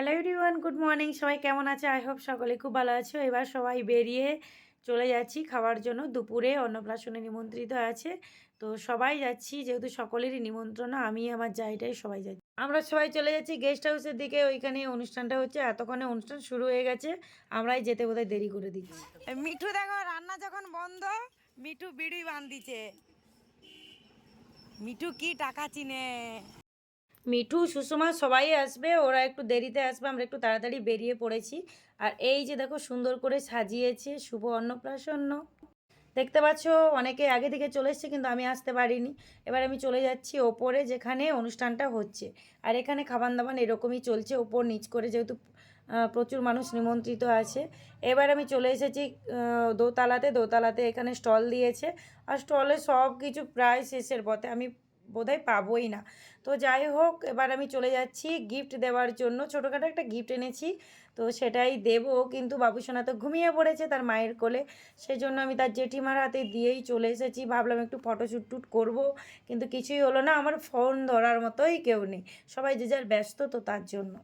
Hello everyone good morning সবাই কেমন আছে? আই হোপ সকলে খুব ভালো আছো। এবার সবাই বেরিয়ে চলে যাচ্ছি খাওয়ার জন্য। দুপুরে অন্নপ্রাশনে নিমন্ত্রিত আছে। তো সবাই যাচ্ছি, যেহেতু সকলেরই নিমন্ত্রণ, আমি আমার জায়গায় সবাই যাচ্ছি। আমরা সবাই চলে যাচ্ছি গেস্ট হাউসের দিকে। ওইখানে অনুষ্ঠানটা হচ্ছে। এতক্ষণে অনুষ্ঠান শুরু হয়ে গেছে। আমরাই যেতে বোধহয় দেরি করে দিচ্ছি। মিঠু দেখো, রান্না যখন বন্ধ, মিঠু বিড়ি বান্ধিছে। মিঠু কি টাকা চিনে? মিঠু, সুষমা সবাই আসবে, ওরা একটু দেরিতে আসবে, আমরা একটু তাড়াতাড়ি বেরিয়ে পড়েছি। আর এই যে দেখো সুন্দর করে সাজিয়েছে শুভ অন্নপ্রাশন্ন দেখতে পাচ্ছ, অনেকে আগে থেকে চলে এসছে, কিন্তু আমি আসতে পারিনি। এবার আমি চলে যাচ্ছি ওপরে, যেখানে অনুষ্ঠানটা হচ্ছে। আর এখানে খাবার দাবার এরকমই চলছে, ওপর নিচ করে যেহেতু প্রচুর মানুষ নিমন্ত্রিত আছে। এবার আমি চলে এসেছি দোতলাতে। দোতলাতে এখানে স্টল দিয়েছে। আর স্টলে সব কিছু প্রায় শেষের পথে। আমি বোধহয় পাবোই না। তো যাই হোক, এবার আমি চলে যাচ্ছি গিফট দেওয়ার জন্য। ছোটোখাটো একটা গিফট এনেছি, তো সেটাই দেব। কিন্তু বাবুসোনা তো ঘুমিয়ে পড়েছে তার মায়ের কোলে। সেই জন্য আমি তার জেঠিমার হাতে দিয়েই চলে এসেছি। ভাবলাম একটু ফটোশ্যুট টুট করব, কিন্তু কিছুই হলো না। আমার ফোন ধরার মতোই কেউ নেই। সবাই যে যার ব্যস্ত, তো তার জন্য।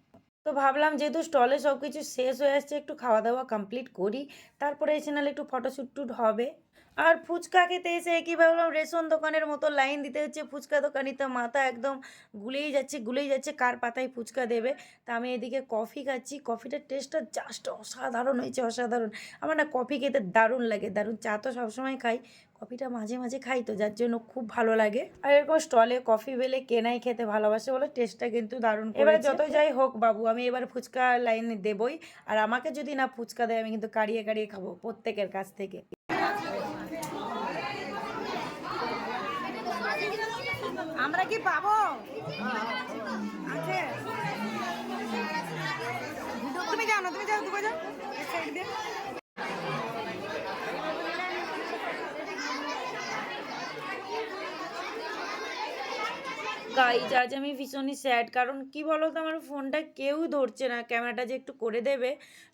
তো ভাবলাম যেহেতু স্টলে সব কিছু শেষ হয়ে আসছে, একটু খাওয়া দাওয়া কমপ্লিট করি। তারপরে এসে নাহলে একটু ফটোশ্যুট টুট হবে। আর ফুচকা খেতে এসে কি ভাবলাম রেশন দোকানের মতো লাইন দিতে হচ্ছে। ফুচকা দোকানি তো মাথা একদম গুলেই যাচ্ছে গুলেই যাচ্ছে কার পাতায় ফুচকা দেবে? তা আমি এদিকে কফি খাচ্ছি। কফিটার টেস্টটা জাস্ট অসাধারণ হয়েছে অসাধারণ। আমার না কফি খেতে দারুণ লাগে দারুণ। চা তো সবসময় খাই কফিটা মাঝে মাঝে খাই তো যার জন্য খুব ভালো লাগে। আর এরকম স্টলে কফি বেলে কেনাই খেতে ভালোবাসে বলে টেস্টটা কিন্তু দারুণ এবার যত যাই হোক বাবু আমি এবার ফুচকা লাইনে দেবই। আর আমাকে যদি না ফুচকা দেয় আমি কিন্তু কাড়িয়ে কাড়িয়ে খাব প্রত্যেকের কাছ থেকে আমরা কি পাবো? আছে। তুমি যাও না তুমি যাও তুমি যাও এই side দিয়ে। গাইজ আজ আমি ভীষণই স্যাড কারণ কি বলো তো আমার ফোনটা কেউ ধরছে না ক্যামেরাটা যে একটু করে দেবে,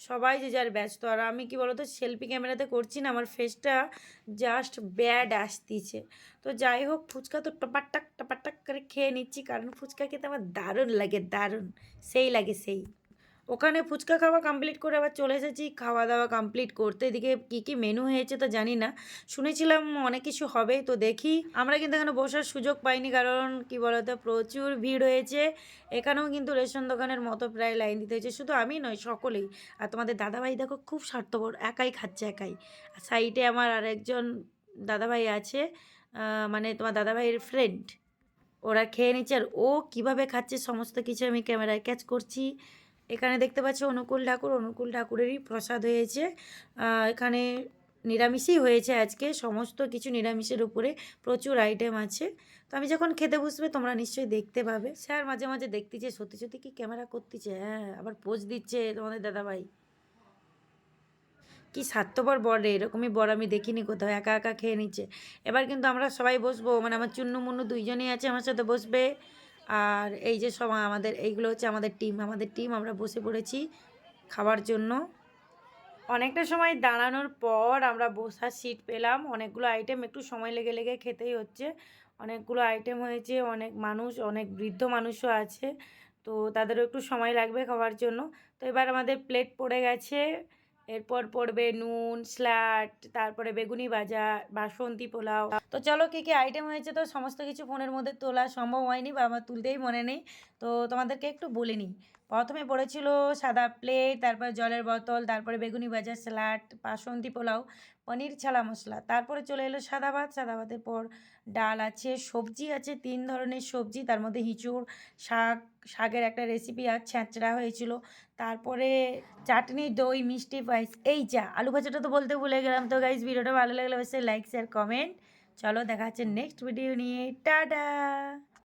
সবাই যে যার ব্যস্ত। আর আমি কি বলো তো সেলফি ক্যামেরাতে করছি না, আমার ফেসটা জাস্ট ব্যাড আসতিছে। তো যাই হোক, ফুচকা তো টপাটাক টপাটাক করে খেয়ে নিচ্ছি, কারণ ফুচকা খেতে আমার দারুণ লাগে, দারুণ। সেই লাগে, সেই। ওখানে ফুচকা খাওয়া কমপ্লিট করে আবার চলে এসেছি খাওয়া দাওয়া কমপ্লিট করতে। এদিকে কী কী মেনু হয়েছে তো জানি না। শুনেছিলাম অনেক কিছু হবে, তো দেখি। আমরা কিন্তু এখানে বসার সুযোগ পাইনি, কারণ কি বলতো, প্রচুর ভিড় হয়েছে। এখানেও কিন্তু রেশন দোকানের মতো প্রায় লাইন দিতে হয়েছে। শুধু আমি নয়, সকলেই। আর তোমাদের দাদাভাই দেখো খুব স্বার্থপর, একাই খাচ্ছে একাই। আর সাইডে আমার আরেকজন দাদাভাই আছে মানে তোমার দাদাভাইয়ের ফ্রেন্ড ওরা খেয়ে নিচ্ছে আর ও কীভাবে খাচ্ছে, সমস্ত কিছু আমি ক্যামেরায় ক্যাচ করছি। এখানে দেখতে পাচ্ছ অনুকূল ঠাকুর, অনুকূল ঠাকুরেরই প্রসাদ হয়েছে। এখানে নিরামিষই হয়েছে আজকে, সমস্ত কিছু নিরামিষের উপরে প্রচুর আইটেম আছে। তো আমি যখন খেতে বসবে তোমরা নিশ্চয়ই দেখতে পাবে। স্যার মাঝে মাঝে দেখতেছে সত্যি সত্যি কি ক্যামেরা করতেছে? হ্যাঁ আবার পোজ দিচ্ছে তোমাদের দাদাভাই। কি স্বার্থপর বর রে, এরকমই বর আমি দেখিনি কোথাও, একা একা খেয়ে নিচ্ছে। এবার কিন্তু আমরা সবাই বসবো মানে আমার চুন্নু মুন্নু দুইজনেই আছে আমার সাথে বসবে। আর এই যে সব আমাদের, এইগুলো হচ্ছে আমাদের টিম। আমাদের টিম আমরা বসে পড়েছি খাবার জন্য। অনেকটা সময় দাঁড়ানোর পর আমরা বসার সিট পেলাম। অনেকগুলো আইটেম একটু সময় লেগে লেগে খেতেই হচ্ছে। অনেকগুলো আইটেম হয়েছে, অনেক মানুষ, অনেক বৃদ্ধ মানুষও আছে। তো তাদেরও একটু সময় লাগবে খাওয়ার জন্য। তো এবার আমাদের প্লেট পড়ে গেছে। এরপর পড়বে নুন, স্ল্যাট, তারপরে বেগুনি ভাজা, বাসন্তী পোলাও। তো চলো কী কী আইটেম হয়েছে তো সমস্ত কিছু ফোনের মধ্যে তোলা সম্ভব হয়নি বা আমার তুলতেই মনে নেই। তো তোমাদেরকে একটু বলে নিই। প্রথমে পড়েছিল সাদা প্লেট তারপর জলের বোতল, তারপরে বেগুনি ভাজা স্যালাড বাসন্তী পোলাও, পনির ছালা মশলা। তারপরে চলে এলো সাদা ভাত। সাদা ভাতের পর ডাল আছে, সবজি আছে, তিন ধরনের সবজি। তার মধ্যে হিঁচুড়, শাক, শাকের একটা রেসিপি আর ছ্যাঁচড়া হয়েছিল। তারপরে চাটনি, দই, মিষ্টি, পায়েস, এই যা। আলু ভাজাটা তো বলতে ভুলে গেলাম। তো গাইজ ভিডিওটা ভালো লাগলে অবশ্যই লাইক শেয়ার কমেন্ট চলো দেখা হচ্ছে নেক্সট ভিডিও নিয়ে। টাটা!